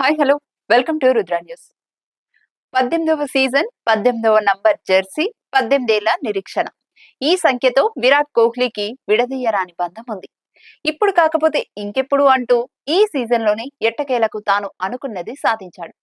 Hi hello welcome to Rudra news పద్దెనిమిదవ season పద్దెనిమిదవ number jersey పద్దెనిమిదేళ్ళ నిరీక్షణ. ఈ సంఖ్యతో విరాట్ కోహ్లీకి విడదీయరాని బంధం ఉంది. ఇప్పుడు కాకపోతే ఇంకెప్పుడు అంటూ ఈ సీజన్లోనే ఎట్టకేలకు తాను అనుకున్నది సాధించాడు.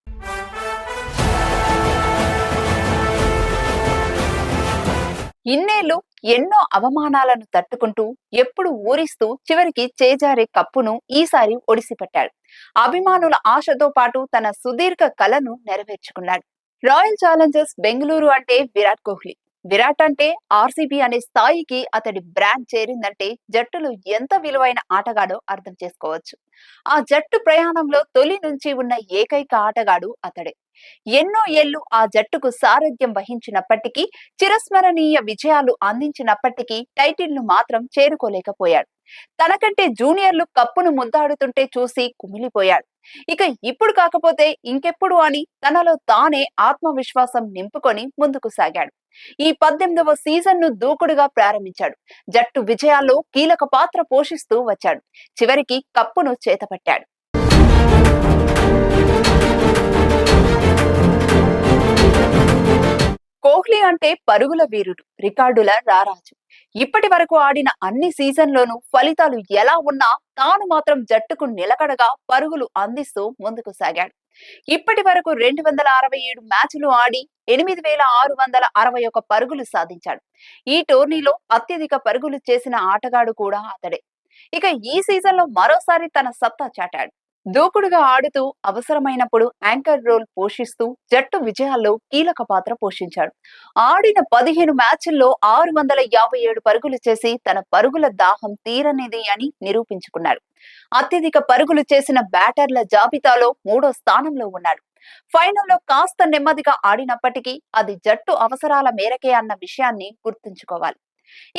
ఇన్నేళ్ళు ఎన్నో అవమానాలను తట్టుకుంటూ ఎప్పుడు ఊరిస్తూ చివరికి చేజారే కప్పును ఈసారి ఒడిసిపెట్టాడు. అభిమానుల ఆశతో పాటు తన సుదీర్ఘ కలను నెరవేర్చుకున్నాడు. రాయల్ ఛాలెంజర్స్ బెంగళూరు అంటే విరాట్ కోహ్లీ. విరాట్ అంటే ఆర్సీబీ అనే స్థాయికి అతడి బ్రాండ్ చేరిందంటే జట్టులో ఎంత విలువైన ఆటగాడో అర్థం చేసుకోవచ్చు. ఆ జట్టు ప్రయాణంలో తొలి నుంచి ఉన్న ఏకైక ఆటగాడు అతడే. ఎన్నో ఏళ్ళు ఆ జట్టుకు సారథ్యం వహించినప్పటికీ చిరస్మరణీయ విజయాలు అందించినప్పటికీ టైటిల్ను మాత్రం చేరుకోలేకపోయాడు. తనకంటే జూనియర్లు కప్పును ముద్దాడుతుంటే చూసి కుమిలిపోయాడు. ఇక ఇప్పుడు కాకపోతే ఇంకెప్పుడు అని తనలో తానే ఆత్మవిశ్వాసం నింపుకొని ముందుకు సాగాడు. ఈ పద్దెనిమిదవ సీజన్ను దూకుడుగా ప్రారంభించాడు. జట్టు విజయాల్లో కీలక పాత్ర పోషిస్తూ వచ్చాడు. చివరికి కప్పును చేతపట్టాడు. కోహ్లీ అంటే పరుగుల వీరుడు రికార్డుల రారాజు. ఇప్పటి వరకు ఆడిన అన్ని సీజన్లోనూ ఫలితాలు ఎలా ఉన్నా తాను మాత్రం జట్టుకు నిలకడగా పరుగులు అందిస్తూ ముందుకు సాగాడు. ఇప్పటి వరకు రెండు వందల అరవై ఏడు మ్యాచ్లు ఆడి ఎనిమిది వేల ఆరు వందల అరవై ఒక పరుగులు సాధించాడు. ఈ టోర్నీలో అత్యధిక పరుగులు చేసిన ఆటగాడు కూడా అతడే. ఇక ఈ సీజన్లో మరోసారి తన సత్తా చాటాడు. దూకుడుగా ఆడుతూ అవసరమైనప్పుడు యాంకర్ రోల్ పోషిస్తూ జట్టు విజయాల్లో కీలక పాత్ర పోషించాడు. ఆడిన పదిహేను మ్యాచ్ల్లో ఆరు వందల యాభై ఏడు పరుగులు చేసి తన పరుగుల దాహం తీరనిది అని నిరూపించుకున్నాడు. అత్యధిక పరుగులు చేసిన బ్యాటర్ల జాబితాలో మూడో స్థానంలో ఉన్నాడు. ఫైనల్లో కాస్త నెమ్మదిగా ఆడినప్పటికీ అది జట్టు అవసరాల మేరకే అన్న విషయాన్ని గుర్తుంచుకోవాలి.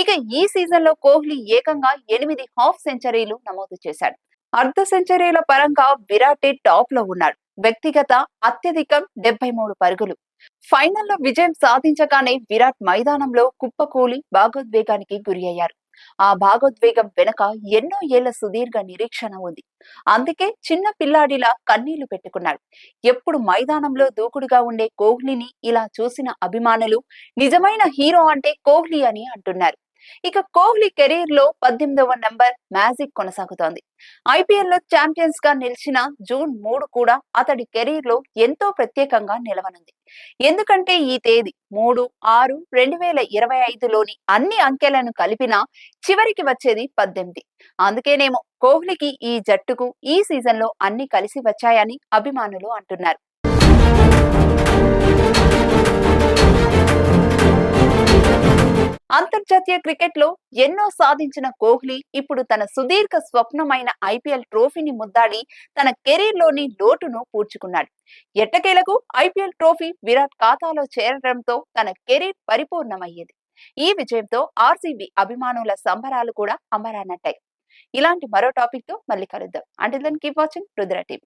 ఇక ఈ సీజన్లో కోహ్లీ ఏకంగా ఎనిమిది హాఫ్ సెంచరీలు నమోదు చేశాడు. అర్ధ సెంచరీల పరంగా విరాటే టాప్లో ఉన్నాడు. వ్యక్తిగత అత్యధికం డెబ్బై మూడు పరుగులు. ఫైనల్లో విజయం సాధించగానే విరాట్ మైదానంలో కుప్పకూలి భాగోద్వేగానికి గురి అయ్యారు. ఆ భాగోద్వేగం వెనక ఎన్నో ఏళ్ళ సుదీర్ఘ నిరీక్షణ ఉంది. అందుకే చిన్న పిల్లాడిలా కన్నీళ్ళు పెట్టుకున్నాడు. ఎప్పుడు మైదానంలో దూకుడుగా ఉండే కోహ్లీని ఇలా చూసిన అభిమానులు నిజమైన హీరో అంటే కోహ్లీ అని అంటున్నారు. ఇక కోహ్లీ కెరీర్లో పద్దెనిమిదవ నెంబర్ మ్యాజిక్ కొనసాగుతోంది. ఐపీఎల్లో ఛాంపియన్స్గా నిలిచిన జూన్ మూడు కూడా అతడి కెరీర్లో ఎంతో ప్రత్యేకంగా నిలవనుంది. ఎందుకంటే ఈ తేదీ మూడు ఆరు రెండు వేల ఇరవై ఐదులోని అన్ని అంకెలను కలిపినా చివరికి వచ్చేది పద్దెనిమిది. అందుకేనేమో కోహ్లీకి ఈ జట్టుకు ఈ సీజన్లో అన్ని కలిసి వచ్చాయని అభిమానులు అంటున్నారు. అంతర్జాతీయ క్రికెట్లో ఎన్నో సాధించిన కోహ్లీ ఇప్పుడు తన సుదీర్ఘ స్వప్నమైన ఐపీఎల్ ట్రోఫీని ముద్దాడి తన కెరీర్లోని లోటును పూడ్చుకున్నాడు. ఎట్టకేలకు ఐపీఎల్ ట్రోఫీ విరాట్ ఖాతాలో చేరడంతో తన కెరీర్ పరిపూర్ణమయ్యేది. ఈ విజయంతో ఆర్సీబీ అభిమానుల సంబరాలు కూడా అమరానట్టాయి ఇలాంటి మరో టాపిక్తో మళ్ళీ కలుద్దాం. అంటే then keep watching Rudra TV.